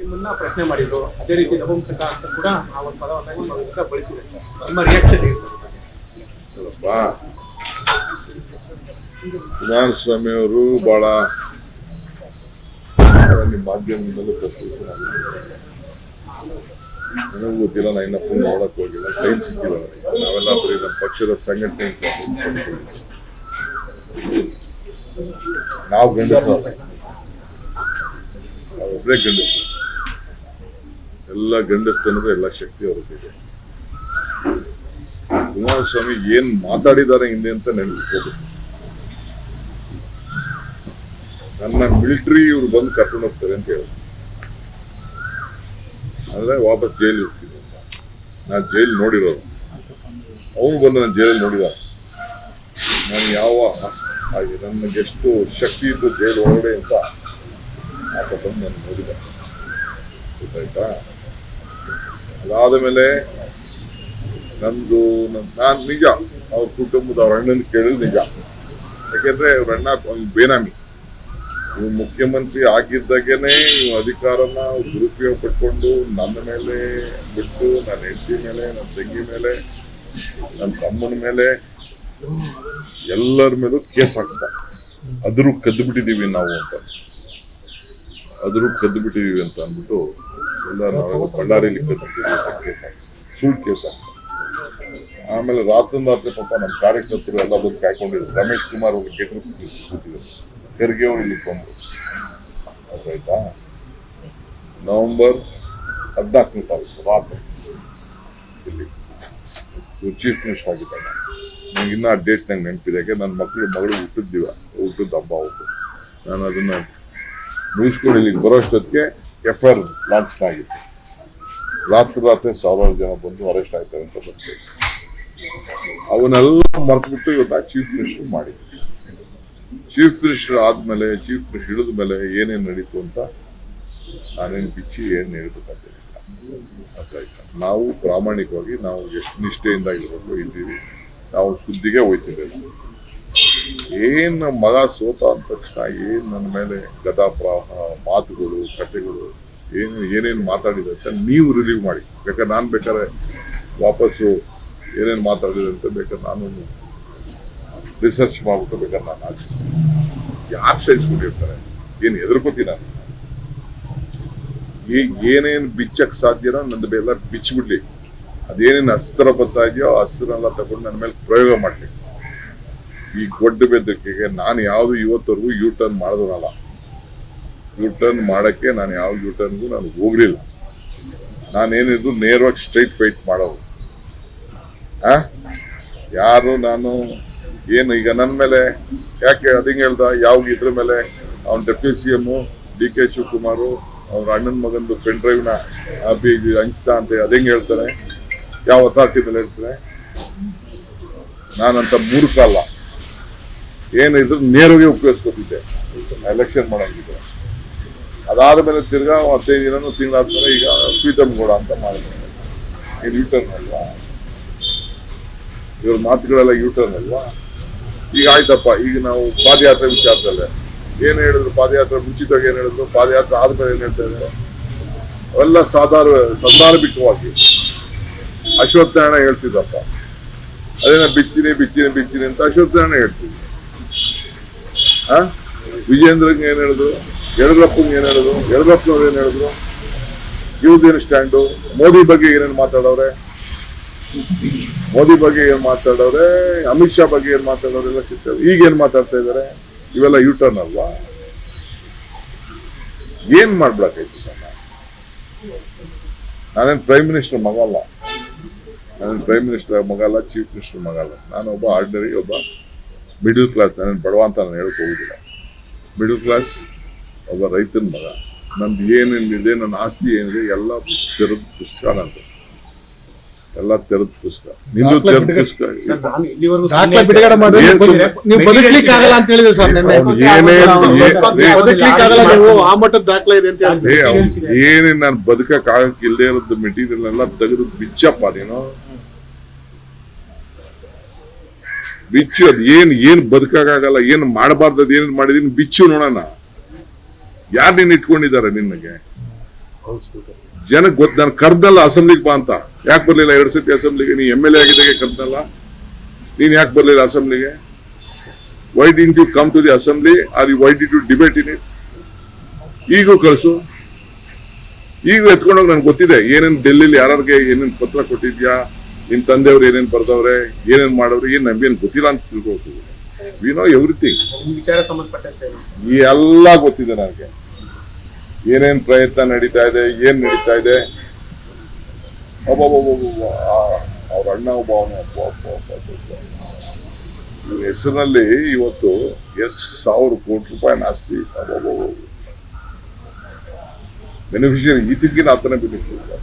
ನಿಮ್ಮನ್ನ ಪ್ರಶ್ನೆ ಮಾಡಿದ್ರು. ಅದೇ ರೀತಿ ನಪುಂಸಕ ಅಂತ ಕೂಡ ಆ ಒಂದು ಪದವನ್ನ ನಿಮ್ಮ ವಿರುದ್ಧ ಬಳಸಿದೆ. ನಿಮ್ಮ ರಿಯಾಕ್ಷನ್ ಕುಮಾರಸ್ವಾಮಿ ಅವರು ಬಹಳ ನಿಮ್ಮ ಪ್ರಶ್ನಿಸಿದ್ರು. ನನಗೂ ಗೊತ್ತಿಲ್ಲ, ನಾನು ಇನ್ನ ಫೋನ್ ನೋಡಕ್ ಹೋಗಿಲ್ಲ. ಟೈಮ್ ಸಿಕ್ಕಿಲ್ಲ ನನಗೆ. ನಾವೆಲ್ಲ ಬರೀ ನಮ್ಮ ಪಕ್ಷದ ಸಂಘಟನೆ ನಾವು ಗಂಡಸ ಒಬ್ಬರೇ ಗಂಡಸ ಎಲ್ಲ ಗಂಡಸ್ತನದ ಎಲ್ಲ ಶಕ್ತಿ ಅವ್ರಿಗಿದೆ ಕುಮಾರಸ್ವಾಮಿ ಏನ್ ಮಾತಾಡಿದ್ದಾರೆ ಹಿಂದೆ ಅಂತ ನೆನಪಿಸ್ಕೋಬೇಕು ನನ್ನ ಮಿಲಿಟರಿ ಇವ್ರು ಬಂದು ಕರ್ಕೊಂಡು ಹೋಗ್ತಾರೆ ಅಂತ ಹೇಳಿದ್ರು ಅಂದ್ರೆ ವಾಪಸ್ ಜೈಲ್ ಹೋಗ್ತೀನಿ ಅಂತ ನಾನು ಜೈಲ್ ನೋಡಿರೋದು. ಅವನು ಬಂದು ನಾನು ಜೈಲಲ್ಲಿ ನೋಡಿದ ನಾನು ಯಾವ ಹಾಗೆ ನನಗೆ ಎಷ್ಟು ಶಕ್ತಿ ಇದ್ದು ಜೈಲು ಒಳಗಡೆ ಅಂತ ಆತ ಬಂದು ನಾನು ನೋಡಿದ. ಗೊತ್ತಾಯ್ತಾ? ಅದಾದ ಮೇಲೆ ನಮ್ದು ನಾನು ನಿಜ, ಅವ್ರ ಕುಟುಂಬದ ಅವ್ರ ಅಣ್ಣನ ಕೇಳಿದ್ ನಿಜ. ಯಾಕೆಂದ್ರೆ ಅವ್ರ ಅಣ್ಣ ಒಂದು ಬೇನಾಮಿ. ಇವ್ ಮುಖ್ಯಮಂತ್ರಿ ಆಗಿದ್ದಾಗೇನೆ ಇವ್ ಅಧಿಕಾರನ ದುರುಪಯೋಗ ಪಟ್ಕೊಂಡು ನನ್ನ ಮೇಲೆ ಬಿಟ್ಟು ನನ್ನ ಹೆಂಡತಿ ಮೇಲೆ, ನನ್ನ ತಂಗಿ ಮೇಲೆ, ನನ್ನ ತಮ್ಮನ ಮೇಲೆ ಎಲ್ಲರ ಮೇಲೂ ಕೇಸ್ ಹಾಕ್ತ ಅದ್ರು ಕದ್ದು ಬಿಟ್ಟಿದೀವಿ ನಾವು ಅಂತ. ಅದ್ರು ಕದ್ದು ಬಿಟ್ಟಿದೀವಿ ಅಂತ ಅಂದ್ಬಿಟ್ಟು ಎಲ್ಲ ನಾವು ಬಳ್ಳಾರಿಲಿ ಕದ್ದು ಬಿಟ್ಟಿದೀವಿ ಅಂತ ಕೇಸ್ ಹಾಕ್ತಾರೆ ಸುಳ್ಳು ಕೇಸ್ ಆಮೇಲೆ ರಾತ್ರಿ ರಾತ್ರಿ ಪಾಪ ನಮ್ಮ ಕಾರ್ಯಕರ್ತರು ಎಲ್ಲ ಬಂದು ಕಾಯ್ಕೊಂಡಿದ್ರು. ರಮೇಶ್ ಕುಮಾರ್ ಅವರು ಗೇಟ್ ಕೂತಿದ್ರು ಅವರು ಇಲ್ಲಿ ಬಂದ್ರು. ಆಯ್ತಾ ನವೆಂಬರ್ ಹದಿನಾಲ್ಕನೇ ತಾರೀಕು, ರಾತ್ರಿ. ಇಲ್ಲಿ ಚೀಫ್ ಮಿನಿಸ್ಟರ್ ಆಗಿದ್ದಾನೆ ನಂಗೆ ಇನ್ನೂ ಆ ಡೇಟ್ ನಂಗೆ ನೆನಪಿದೆ. ಯಾಕೆ, ನನ್ನ ಮಕ್ಕಳು ಮಗಳು ಹುಟ್ಟಿದ್ದೀವ ಹುಟ್ಟಿದ ಹಬ್ಬ ಅವತ್ತು. ನಾನು ಅದನ್ನ ಮುಗಿಸ್ಕೊಂಡು ಇಲ್ಲಿಗೆ ಬರೋಷ್ಟೊತ್ತಿಗೆ ಎಫ್ ಐ ಲಾಂಚ್ ಆಗಿತ್ತು ರಾತ್ರಿ ರಾತ್ರಿ ಸಾವಿರಾರು ಜನ ಬಂದು ಅರೆಸ್ಟ್ ಆಯ್ತಾರೆ ಅಂತ ಬಂತು ಅವನ್ನೆಲ್ಲ ಮರೆತುಬಿಟ್ಟು ಇವತ್ತು ಚೀಫ್ ಮಿನಿಸ್ಟರ್ ಮಾಡಿ ಚೀಫ್ ಮಿನಿಸ್ಟರ್ ಆದ್ಮೇಲೆ ಚೀಫ್ ಮಿನಿಸ್ಟರ್ ಹಿಡಿದ ಮೇಲೆ ಏನೇನು ನಡೀತು ಅಂತ ನಾನೇನು ಬಿಚ್ಚಿ ಏನು ಆಯ್ತಾ? ನಾವು ಪ್ರಾಮಾಣಿಕವಾಗಿ ನಾವು ಎಷ್ಟು ನಿಷ್ಠೆಯಿಂದ ಇರಬೇಕು, ಇದ್ದೀವಿ. ನಾವು ಸುದ್ದಿಗೆ ಹೋಯ್ತಿದ್ದೇವೆ. ಏನು ಮಗ ಸೋತ ಅಂದ ತಕ್ಷಣ, ಏನು ನನ್ನ ಮೇಲೆ ಗದಾಪ್ರಾಹ ಮಾತುಗಳು ಕಥೆಗಳು ಏನು, ಏನೇನು ಮಾತಾಡಿದೆ ಅಂತ ನೀವು ರಿಲೀವ್ ಮಾಡಿ. ಬೇಕಾದ್ರೆ ನಾನು ಬೇಕಾದ್ರೆ ವಾಪಸ್ಸು ಏನೇನು ಮಾತಾಡಿದೆ ಅಂತ ಬೇಕಾದ್ರೆ ನಾನು ರಿಸರ್ಚ್ ಮಾಡ್ಬಿಟ್ಟು ಬೇಕಾದ್ರೆ ನಾನು ಆಶಿಸ್ತೀನಿ ಯಾರು ಸಹಿಸ್ಕೊಂಡಿರ್ತಾರೆ? ಏನು ಹೆದರ್ಕೋತೀನಿ ನಾನು ಏನೇನು ಬಿಚ್ಚಕ್ಕೆ ಸಾಧ್ಯನೋ ನಂದು ಎಲ್ಲ ಬಿಚ್ಚಿಬಿಡ್ಲಿ ಅದೇನೇನು ಅಸ್ತ್ರ ಬರ್ತಾ ಇದೆಯೋ ಅಸ್ತ್ರನೆಲ್ಲ ತಗೊಂಡು ನನ್ನ ಮೇಲೆ ಪ್ರಯೋಗ ಮಾಡಲಿ. ಈ ಗೊಡ್ಡ ಬೆದ್ದಕ್ಕೆ ನಾನು ಯಾವುದು ಇವತ್ತವರೆಗೂ ಯೂ ಟರ್ನ್ ಮಾಡಿದವನಲ್ಲ ಯೂ ಟರ್ನ್ ಮಾಡಕ್ಕೆ ನಾನು ಯಾವ ಯೂ ಟರ್ನ್ಗೂ ನಾನು ಹೋಗ್ಲಿಲ್ಲ. ನಾನೇನಿದ್ರು ನೇರವಾಗಿ ಸ್ಟ್ರೈಟ್ ಫೈಟ್ ಮಾಡೋದು. ಆ? ಯಾರು ನಾನು, ಏನು ಈಗ ನನ್ನ ಮೇಲೆ, ಯಾಕೆ ಅದಿಂಗ್ ಹೇಳ್ದ? ಯಾವ ಇದ್ರ ಮೇಲೆ? ಅವ್ನ deputy C M D K Shivakumar ಅವ್ರ ಅಣ್ಣನ ಮಗಂದು ಪೆನ್ ಡ್ರೈವ್ನ ಹಂಚ್ತಾ ಅಂತ ಅದಿಂಗ್ ಹೇಳ್ತಾರೆ? ಯಾವ ಅಥಾರಿಟಿ ಮೇಲೆ ಹೇಳ್ತಾರೆ? ನಾನಂತ ಮೂರ್ಖ ಅಲ್ಲ. ಏನಿದ್ರು ನೇರವಾಗಿ ಉಪಯೋಗಿಸ್ಕೊತಿದ್ದೆ. ಎಲೆಕ್ಷನ್ ಮಾಡಂಗಿದ್ರೆ. ಅದಾದ ಮೇಲೆ ತಿರ್ಗಾ ಹದಿನೈದು ದಿನ ತಿಂಗಳಾದ್ಮೇಲೆ ಈಗ ಪ್ರೀತಮ್ ಗೌಡ ಅಂತ ಮಾಡಿದ್ದಾರೆ ಇದು ಯೂಟರ್ನ್ ಅಲ್ವಾ? ಇವ್ರ ಮಾತುಗಳೆಲ್ಲ ಯೂಟರ್ನ್ ಅಲ್ವಾ? ಈಗ ಆಯ್ತಪ್ಪ, ಈಗ ನಾವು ಪಾದಯಾತ್ರೆ ವಿಚಾರದಲ್ಲೇ. ಏನ್ ಹೇಳಿದ್ರು ಪಾದಯಾತ್ರೆ? ಮುಂಚಿತವಾಗಿ ಏನ್ ಹೇಳಿದ್ರು ಪಾದಯಾತ್ರೆ ಆದ್ಮೇಲೆ ಏನ್ ಹೇಳ್ತಾ ಇದ್ದಾರೆ? ಅವೆಲ್ಲ ಸಾಧಾರ ಸಂದರ್ಭಿಕವಾಗಿ ಅಶ್ವತ್ಥನಾರಾಯಣ ಹೇಳ್ತಿದ್ದಪ್ಪ. ಅದೇನ ಬಿಚ್ಚಿನಿ ಬಿಚ್ಚಿನಿ ಬಿಚ್ಚಿನಿ ಅಂತ ಅಶ್ವತ್ಥನಾರಾಯಣ ಹೇಳ್ತಿದ್ದ ಹ ವಿಜೇಂದ್ರಂಗೆ ಏನ್ ಹೇಳಿದ್ರು? ಯಡಿಯೂರಪ್ಪಂಗೆ ಏನ್ ಹೇಳಿದ್ರು ಯಡಿಯೂರಪ್ಪನವ್ರು ಏನ್ ಹೇಳಿದ್ರು ಇವ್ರದ್ದೇನು ಸ್ಟ್ಯಾಂಡು ಮೋದಿ ಬಗ್ಗೆ ಏನೇನು ಮಾತಾಡವ್ರೆ? ಮೋದಿ ಬಗ್ಗೆ ಏನ್ ಮಾತಾಡವ್ರೆ? ಅಮಿತ್ ಶಾ ಬಗ್ಗೆ ಏನ್ ಮಾತಾಡೋರೆ ಎಲ್ಲ ಸಿಗ್ತದೆ. ಈಗ ಏನ್ ಮಾತಾಡ್ತಾ ಇದಾರೆ? ಇವೆಲ್ಲ ಯೂಟರ್ನ್ ಅಲ್ವಾ? ಏನ್ ಮಾಡ್ಬಿಡಕ್ಕೈತಿ ನಾನೇನ್ ಪ್ರೈಮ್ ಮಿನಿಸ್ಟರ್ ಮಗಲ್ಲ ನಾನೇನು ನಾನೇನ್ ಪ್ರೈಮ್ ಮಿನಿಸ್ಟರ್ ಮಗಲ್ಲ ಚೀಫ್ ಮಿನಿಸ್ಟರ್ ಮಗಲ್ಲ ನಾನೊಬ್ಬ ಆರ್ಡಿನರಿ ಒಬ್ಬ ಮಿಡಲ್ ಕ್ಲಾಸ್ ನಾನೇನು ಬಡವ ಅಂತ ನಾನು ಹೇಳಕ್ ಹೋಗುದಿಲ್ಲ. ಮಿಡಲ್ ಕ್ಲಾಸ್ ಒಬ್ಬ ರೈತನ ಮಗ. ನಂದು ಏನೇನಿದೆ ನನ್ನ ಆಸ್ತಿ ಏನಿದೆ ಎಲ್ಲ ತೆರೆದ ಪುಸ್ತಕ ನಂದು. ಎಲ್ಲ ತೆರೆದ ಪುಸ್ತಕ ನಿಂದು ತೆರೆದ ಪುಸ್ತಕ ನಾನು ಇಲ್ಲಿವರೆಗೂ ದಾಖಲೆ ಬಿಡುಗಡೆ ಮಾಡಿದ್ರೆ ನೀವು ಸುಮ್ನೆ- ಬದುಕ್- ನೀವು ಬದುಕ್ಲಿಕ್ಕೆ ಆಗಲ್ಲ ಅಂತ ಹೇಳಿದ್ರು ಸರ್ ನಿನ್ನೆ. ಅವ್ನು ಏನೇ ಏ- ಬದುಕ್ಲಿಕ್ಕೆ ಆಗಲ್ಲ ನೀವು ಆ ಮಟ್ಟದ ದಾಖಲೆ ಇದೆ ಅಂತ ಹೇಳಿದ್ರು ಏ ಏನೇನ್ ನಾನು ಬದುಕಕ್ ಆಗಕ್ ಇಲ್ಲದೆ ಇರೋದು ಮೆಟೀರಿಯಲ್ ಎಲ್ಲ ತೆಗೆದು ಬಿಚ್ಚಪ್ಪ ನೀನು. ಬಿಚ್ಚು ಅದ್. ಏನ್ ಏನ್ ಆಗಲ್ಲ ಏನ್ ಮಾಡಬಾರ್ದು ಅದ್ ಏನ್ ಮಾಡಿದೀನಿ ಬಿಚ್ಚು ನೋಡೋಣ. ಯಾರು ನೀನ್ ಇಟ್ಕೊಂಡಿದ್ದಾರೆ ನಿನ್ನಗೆ? ಜನಕ್ಕೆ ಗೊತ್ತ ನಾನು ಕರ್ದಲ್ಲ ಅಸೆಂಬ್ಲಿಗೆ ಬಾ ಅಂತ. ಯಾಕೆ ಬರ್ಲಿಲ್ಲ? ಎರಡು ಸತಿ ಅಸೆಂಬ್ಲಿಗೆ. ನೀ ಎಂ ಎಲ್ ಎ ಆಗಿದ್ದಾಗೆ ಕರ್ದಲ್ಲ. ನೀನ್ ಯಾಕೆ ಬರ್ಲಿಲ್ಲ ಅಸೆಂಬ್ಲಿಗೆ? Why didn't you come to the assembly are you why did you debate in it ಈಗೂ ಕಳಿಸು. ಈಗ ಎತ್ಕೊಂಡೋಗಿ ನನ್ಗೆ ಗೊತ್ತಿದೆ. ಏನೇನು ಡೆಲ್ಲಿಲಿ ಯಾರ್ಯಾರಿಗೆ ಏನೇನು ಪತ್ರ ಕೊಟ್ಟಿದ್ಯಾ? ನಿಮ್ ತಂದೆಯವ್ರು ಏನೇನ್ ಬರ್ದವ್ರೆ? ಏನೇನ್ ಮಾಡವ್ರೆ ಏನ್ ನಮ್ಗೇನ್ ಗೊತ್ತಿಲ್ಲ ಅಂತ ತಿಳ್ಕೊಳ್ತೀವಿ ವಿ ನೋ ಎವ್ರಿಥಿಂಗ್ ಎಲ್ಲ ಗೊತ್ತಿದೆ ನನಗೆ. ಏನೇನ್ ಪ್ರಯತ್ನ ನಡೀತಾ ಇದೆ, ಏನ್ ನಡೀತಾ ಇದೆ? ಅವ್ರ ಅಣ್ಣ ಒಬ್ಬ. ಇವ್ರ ಹೆಸರಿನಲ್ಲಿ ಇವತ್ತು ಎಸ್ ಸಾವಿರ ಕೋಟಿ ರೂಪಾಯಿ ಆಸ್ತಿ ಬೆನಿಫಿಷಿಯರಿ ಈತಕ್ಕಿಂತ ಆತನೇ ಬೆನಿಫಿಷಿಯರಿ